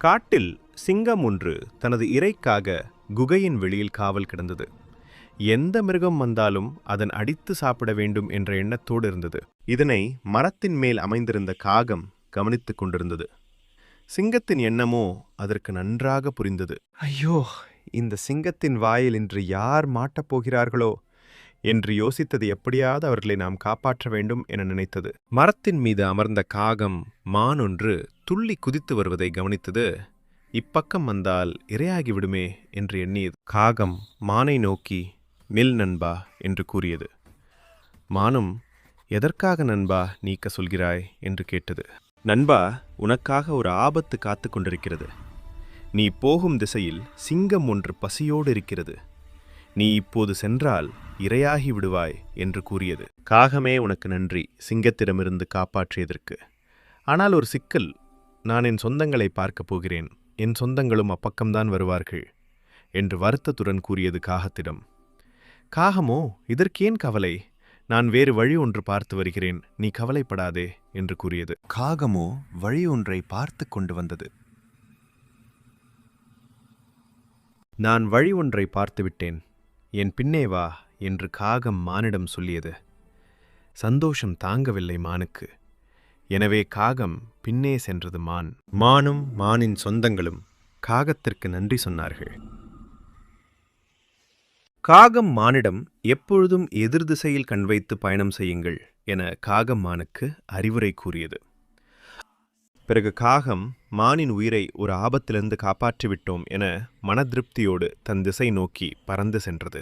காட்டில் சிங்கம் ஒன்று தனது இரைக்காக குகையின் வெளியில் காவல் கிடந்தது. எந்த மிருகம் வந்தாலும் அதன் அடித்து சாப்பிட வேண்டும் என்ற எண்ணத்தோடு இருந்தது. இதனை மரத்தின் மேல் அமைந்திருந்த காகம் கவனித்துக் கொண்டிருந்தது. சிங்கத்தின் எண்ணமோ அதற்கு நன்றாக புரிந்தது. ஐயோ இந்த சிங்கத்தின் வாயில் இன்று யார் மாட்டப் போகிறார்களோ? என்று யோசித்தது எப்படியாவது அவர்களை நாம் காப்பாற்ற வேண்டும் என நினைத்தது. மரத்தின் மீது அமர்ந்த காகம் மான் ஒன்று துள்ளி குதித்து வருவதை கவனித்தது. இப்பக்கம் வந்தால் இரையாகிவிடுமே என்று எண்ணியது. காகம் மானை நோக்கி மில் நண்பா என்று கூறியது. மானும் எதற்காக நண்பா நீக்க சொல்கிறாய்? என்று கேட்டது. நண்பா உனக்காக ஒரு ஆபத்து காத்து கொண்டிருக்கிறது. நீ போகும் திசையில் சிங்கம் ஒன்று பசியோடு இருக்கிறது. நீ இப்போது சென்றால் இரையாகி விடுவாய் என்று கூறியது. காகமே உனக்கு நன்றி சிங்கத்திடமிருந்து காப்பாற்றியதற்கு. ஆனால் ஒரு சிக்கல் நான் என் சொந்தங்களை பார்க்கப் போகிறேன் என் சொந்தங்களும் அப்பக்கம்தான் வருவார்கள் என்று வருத்தத்துடன் கூறியது காகத்திடம். காகமோ இதற்கேன் கவலை? நான் வேறு வழி ஒன்று பார்த்து வருகிறேன் நீ கவலைப்படாதே என்று கூறியது. காகமோ வழி ஒன்றை பார்த்து கொண்டு வந்தது. நான் வழி ஒன்றை பார்த்துவிட்டேன் என் பின்னே வா என்று காகம் மானிடம் சொல்லியது. சந்தோஷம் தாங்கவில்லை மானுக்கு. எனவே காகம் பின்னே சென்றது மான். மானும் மானின் சொந்தங்களும் காகத்திற்கு நன்றி சொன்னார்கள். காகம் மானிடம் எப்பொழுதும் எதிர் திசையில் கண் வைத்து பயணம் செய்யுங்கள் என காகம் மானுக்கு அறிவுரை கூறியது. பிறகு காகம் மானின் உயிரை ஒரு ஆபத்திலிருந்து காப்பாற்றிவிட்டோம் என மனதிருப்தியோடு தன் திசை நோக்கி பறந்து சென்றது.